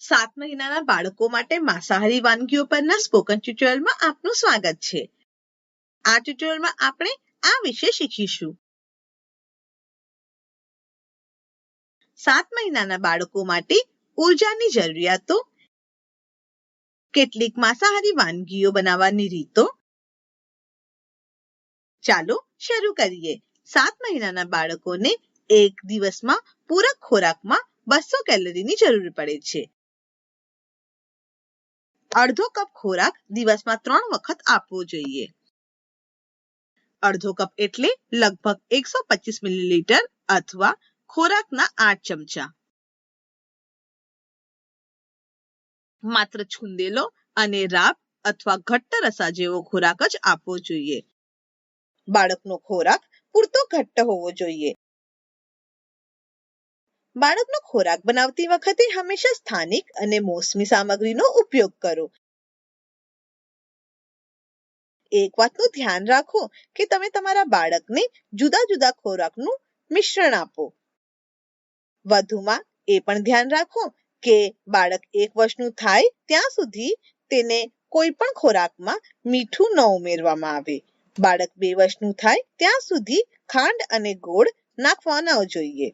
સાત મહિનાના બાળકો માટે માંસાહારી વાનગીઓ પરના સ્પોકન ટ્યુટોરિયલમાં આપનું સ્વાગત છે. આ ટ્યુટોરિયલમાં આપણે આ વિશે શીખીશું. સાત મહિનાના બાળકો માટે ઉર્જાની જરૂરિયાતો, કેટલીક માંસાહારી વાનગીઓ બનાવવાની રીતો. ચાલો શરૂ કરીએ. સાત મહિનાના બાળકોને એક દિવસમાં પૂરક ખોરાકમાં બસો કેલરીની જરૂર પડે છે. અડધો કપ ખોરાક દિવસમાં ત્રણ વખત આપવો જોઈએ. અડધો કપ એટલે લગભગ એકસો પચીસ મિલીલીટર અથવા ખોરાકના આઠ ચમચા. માત્ર છુંદેલો અને રાબ અથવા ઘટ્ટ રસા જેવો ખોરાક જ આપવો જોઈએ. બાળકનો ખોરાક પૂરતો ઘટ્ટ હોવો જોઈએ. બાળકનો ખોરાક બનાવતી વખતે હંમેશા સ્થાનિક અને મોસમી સામગ્રીનો ઉપયોગ કરો. એક વાતનું ધ્યાન રાખો કે તમે તમારા બાળકને જુદા જુદા ખોરાકનું મિશ્રણ આપો. વધુમાં એ પણ ધ્યાન રાખો કે બાળક એક વર્ષનું થાય ત્યાં સુધી તેને કોઈ પણ ખોરાકમાં મીઠું ન ઉમેરવામાં આવે. બાળક બે વર્ષનું થાય ત્યાં સુધી ખાંડ અને ગોળ નાખવા ન જોઈએ.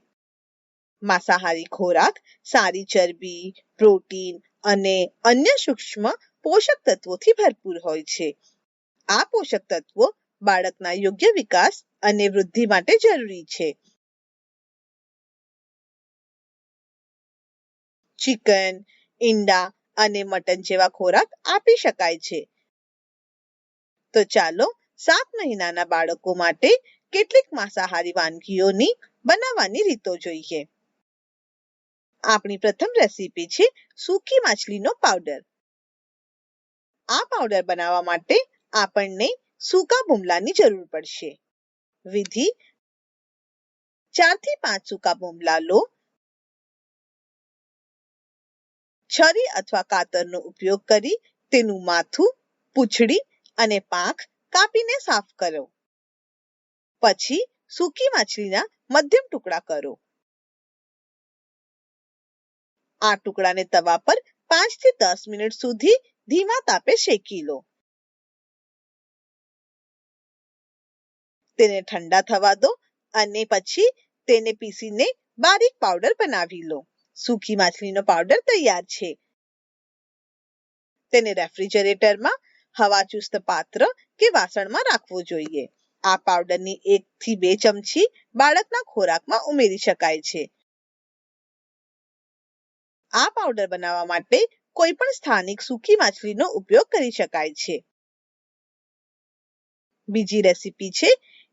માંસાહારી ખોરાક, સારી ચરબી, પ્રોટીન અને અન્ય સૂક્ષ્મ પોષક તત્વોથી ભરપૂર હોય છે. આ પોષક તત્વો બાળકના યોગ્ય વિકાસ અને વૃદ્ધિ માટે જરૂરી છે. ચિકન, ઈંડા અને મટન જેવા ખોરાક આપી શકાય છે. તો ચાલો સાત મહિનાના બાળકો માટે કેટલીક માંસાહારી વાનગીઓની બનાવવાની રીતો જોઈએ. આપણી પ્રથમ રેસીપી છે સૂકી માછલીનો પાવડર આ પાવડર બનાવવા માટે આપણને સૂકા બુમલાની જરૂર પડશે. વિધિ ચારથી પાંચ સૂકા બુમલા લો. છરી અથવા કાતરનો ઉપયોગ કરી તેનું માથું, પૂંછડી અને પાંખ કાપીને સાફ કરો. પછી સૂકી માછલીના મધ્યમ ટુકડા કરો. આ ટુકડાને તવા પર પાંચથી દસ મિનિટ સુધી ધીમા તાપે શેકી લો. તેને ઠંડા થવા દો અને પછી તેને પીસીને બારીક પાવડર બનાવી લો. સૂકી માછલીનો પાવડર તૈયાર છે. તેને રેફ્રિજરેટરમાં હવાચુસ્ત પાત્ર કે વાસણમાં રાખવો જોઈએ. આ પાવડરની એક થી બે ચમચી બાળકના ખોરાકમાં ઉમેરી શકાય છે. આ પાવડર બનાવવા માટે કોઈ પણ સ્થાનિક સૂકી માછલીનો ઉપયોગ કરી શકાય છે. બીજી રેસીપી છે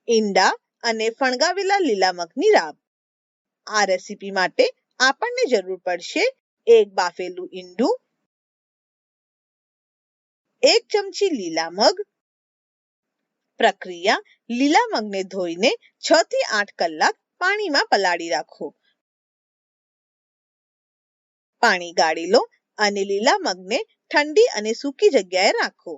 ઈંડા અને ફણગાવેલા લીલા મગની રાબ. આ રેસીપી માટે આપણને જરૂર પડશે એક બાફેલું ઈંડું, એક ચમચી લીલા મગ. પ્રક્રિયા લીલા મગને ધોઈને છ થી આઠ કલાક પાણીમાં પલાળી રાખો. પાણી ગાળી લો અને લીલા મગને ઠંડી અને સૂકી જગ્યાએ રાખો.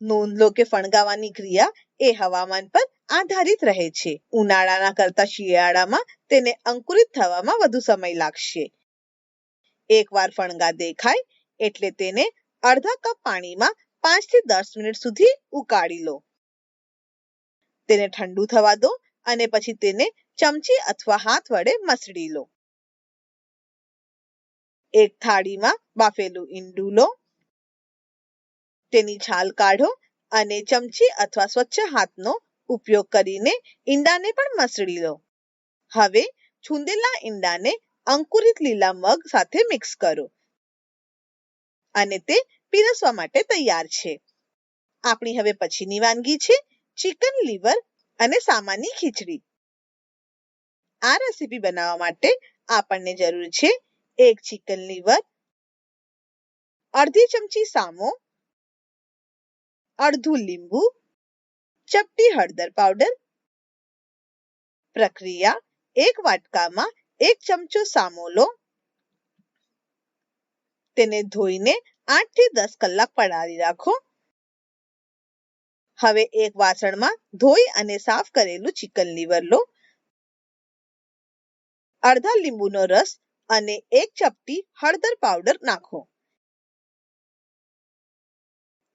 નોંધ લો કે ફણગાવાની ક્રિયા એ હવામાન પર આધારિત રહે છે. ઉનાળાના કરતા શિયાળામાં તેને અંકુરિત થવામાં વધુ સમય લાગશે. એકવાર ફણગા દેખાય એટલે તેને અડધા કપ પાણીમાં પાંચથી દસ મિનિટ સુધી ઉકાળી લો. તેને ઠંડુ થવા દો અને પછી તેને ચમચી અથવા હાથ વડે મસળી લો. એક થાળીમાં બાફેલું ઈંડું લો તેની છાલ કાઢો અને ચમચી અથવા સ્વચ્છ હાથનો ઉપયોગ કરીને ઈંડાને પણ મસળી લો. હવે છૂંદેલા ઈંડાને અંકુરિત લીલા મગ સાથે મિક્સ કરો અને તે પીરસવા માટે તૈયાર છે. આપણી હવે પછીની વાનગી છે ચિકન લીવર અને સામાની ખીચડી. આ રેસીપી બનાવવા માટે આપણને જરૂર છે એક ચિકન લીવર અડધી ચમચી સામો, અડધું લીંબુ, ચપટી હળદર પાવડર પ્રક્રિયા એક વાટકામાં એક ચમચો સામો લો. તેને ધોઈને આઠથી દસ કલાક પડાવી રાખો. હવે એક વાસણમાં ધોઈ અને સાફ કરેલું ચિકન લીવર લો. અડધા લીંબુનો રસ અને એક ચપટી હળદર પાવડર નાખો.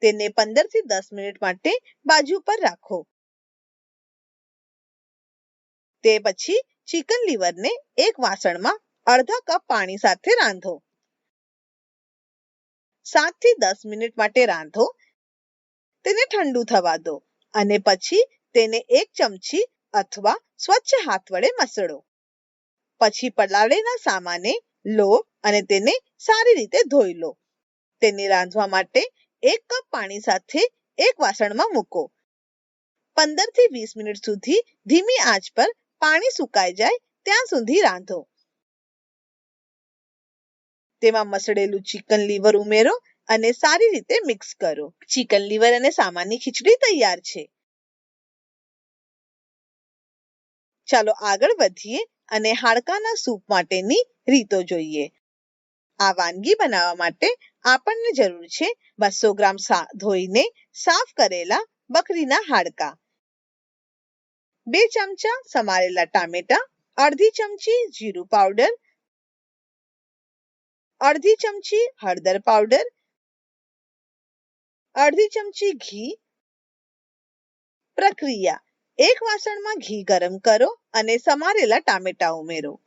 તેને પંદરથી દસ મિનિટ માટે બાજુ પર રાખો. તે પછી ચિકન લીવરને એક વાસણમાં અડધા કપ પાણી સાથે રાંધો. 7 થી દસ મિનિટ માટે રાંધો. તેને ઠંડુ થવા દો અને પછી તેને એક ચમચી અથવા સ્વચ્છ હાથ વડે મસળો. પછી પલાળેલા સામાને લો અને તેને સારી રીતે ધોઈ લો. તેને રાંધવા માટે એક કપ પાણી સાથે એક વાસણમાં મૂકો. પંદરથી વીસ મિનિટ સુધી ધીમી આંચ પર પાણી સુકાઈ જાય ત્યાં સુધી રાંધો. તેમાં મસળેલું ચિકન લીવર ઉમેરો અને સારી રીતે મિક્સ કરો. ચિકન લીવર અને સામાનની ખીચડી તૈયાર છે. ચાલો આગળ વધીએ અને હાડકાના સૂપ માટેની રીતો જોઈએ. આ વાનગી બનાવવા માટે આપણને જરૂર છે બસો ગ્રામ ધોઈને સાફ કરેલા બકરીના હાડકા. બે ચમચા સમારેલા ટામેટા, અડધી ચમચી જીરું પાવડર, અડધી ચમચી હળદર પાવડર, અડધી ચમચી ઘી પ્રક્રિયા એક વાસણમાં ઘી ગરમ કરો અને સમારેલા ટામેટા ઉમેરો.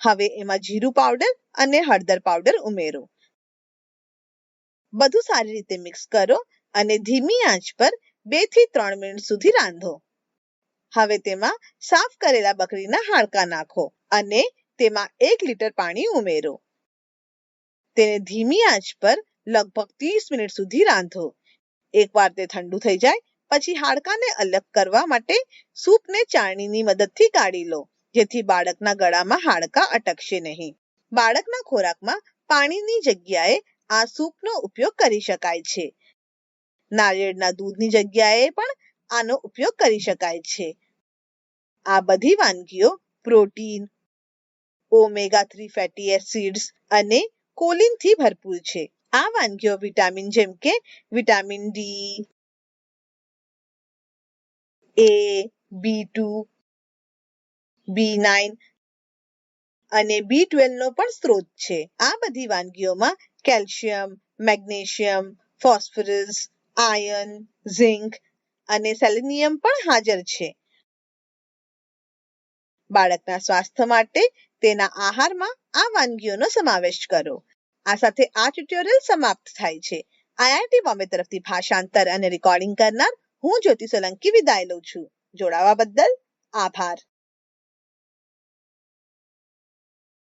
હવે એમાં જીરું પાવડર અને હળદર પાવડર ઉમેરો. બધું સારી રીતે મિક્સ કરો અને ધીમી આંચ પર બેથી ત્રણ મિનિટ સુધી રાંધો. હવે તેમાં સાફ કરેલા બકરીના હાડકા નાખો અને તેમાં એક લીટર પાણી ઉમેરો. તેને ધીમી આંચ પર લગભગ ત્રીસ મિનિટ સુધી રાંધો. એકવાર તે ઠંડુ થઈ જાય પછી હાડકાને અલગ કરવા માટે સૂપને ચાળણીની મદદથી કાઢી લો, જેથી બાળકના ગળામાં હાડકા અટકશે નહીં. બાળકના ખોરાકમાં પાણીની જગ્યાએ આ સૂપનો ઉપયોગ કરી શકાય છે. નારિયેળના દૂધની જગ્યાએ પણ આનો ઉપયોગ કરી શકાય છે. આ બધી વાનગીઓ protein, omega three fatty acids અને કોલિનથી ભરપૂર છે. આ વાનગીઓ વિટામિન જેમ કે vitamin D A B two B nine અને બી ટ્વેલ્વનો પણ સ્ત્રોત છે. આ બધી વાનગીઓમાં calcium, magnesium, phosphorus iron zinc અને સેલેનિયમ પણ હાજર છે. બાળકના સ્વાસ્થ્ય માટે તેના આહારમાં આ વાનગીઓનો સમાવેશ કરો. આ સાથે આ ટ્યુટોરિયલ સમાપ્ત થાય છે. આઈઆઈટી બોમ્બે તરફથી ભાષાંતર અને રેકોર્ડિંગ કરનાર હું જ્યોતિ સોલંકી વિદાય લઉં છું. જોડાવા બદલ આભાર.